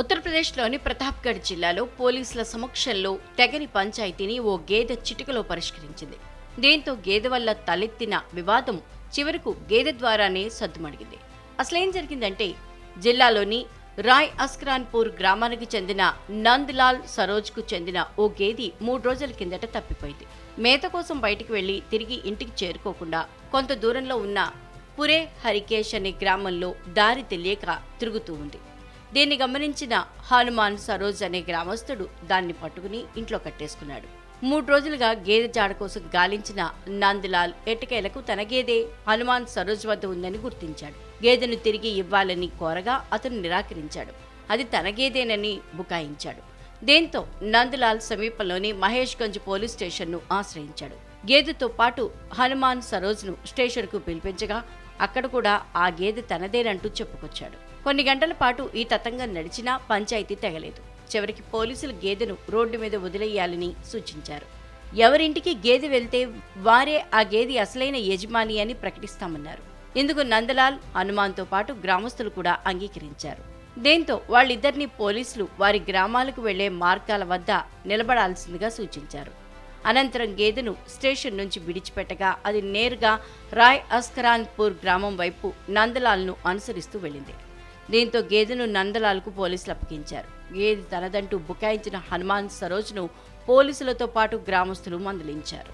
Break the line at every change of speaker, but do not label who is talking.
ఉత్తరప్రదేశ్లోని ప్రతాప్గఢ్ జిల్లాలో పోలీసుల సమక్షంలో తెగని పంచాయతీని ఓ గేదె చిటికలో పరిష్కరించింది. దీంతో గేదె వల్ల తలెత్తిన వివాదం చివరకు గేదె ద్వారానే సద్దుమడిగింది. అసలేం జరిగిందంటే జిల్లాలోని రాయ్ అస్క్రాన్పూర్ గ్రామానికి చెందిన నంద్లాల్ సరోజ్కు చెందిన ఓ గేది మూడు రోజుల కిందట తప్పిపోయింది. మేత కోసం బయటికి వెళ్ళి తిరిగి ఇంటికి చేరుకోకుండా కొంత దూరంలో ఉన్న పురే హరికేష్ అనే గ్రామంలో దారి తెలియక తిరుగుతూ ఉంది. దీన్ని గమనించిన హనుమాన్ సరోజ్ అనే గ్రామస్తుడు దాన్ని పట్టుకుని ఇంట్లో కట్టేసుకున్నాడు. మూడు రోజులుగా గేదె జాడ కోసం గాలించిన నందలాల్ ఎటకేలకు తన గేదె హనుమాన్ సరోజ్ వద్ద ఉందని గుర్తించాడు. గేదెను తిరిగి ఇవ్వాలని కోరగా అతను నిరాకరించాడు. అది తన గేదేనని బుకాయించాడు. దీంతో నందలాల్ సమీపంలోని మహేష్ గంజ్ పోలీస్ స్టేషన్ను ఆశ్రయించాడు. గేదెతో పాటు హనుమాన్ సరోజ్ను స్టేషన్కు పిలిపించగా అక్కడ కూడా ఆ గేదె తనదేనంటూ చెప్పుకొచ్చాడు. కొన్ని గంటల పాటు ఈ తతంగం నడిచినా పంచాయతీ తెగలేదు. చివరికి పోలీసులు గేదెను రోడ్డు మీద వదిలేయాలని సూచించారు. ఎవరింటికి గేదె వెళ్తే వారే ఆ గేదె అసలైన యజమాని అని ప్రకటిస్తామన్నారు. ఇందుకు నందలాల్ హనుమాన్తో పాటు గ్రామస్తులు కూడా అంగీకరించారు. దీంతో వాళ్ళిద్దరినీ పోలీసులు వారి గ్రామాలకు వెళ్ళే మార్గాల వద్ద నిలబడాల్సిందిగా సూచించారు. అనంతరం గేదెను స్టేషన్ నుంచి విడిచిపెట్టగా అది నేరుగా రాయ్ అస్కరాన్పూర్ గ్రామం వైపు నందలాల్ను అనుసరిస్తూ వెళ్ళింది. దీంతో గేదెను నందలాల్కు పోలీసులు అప్పగించారు. గేదె తనదంటూ బుకాయించిన హనుమాన్ సరోజ్ను పోలీసులతో పాటు గ్రామస్తులు మందలించారు.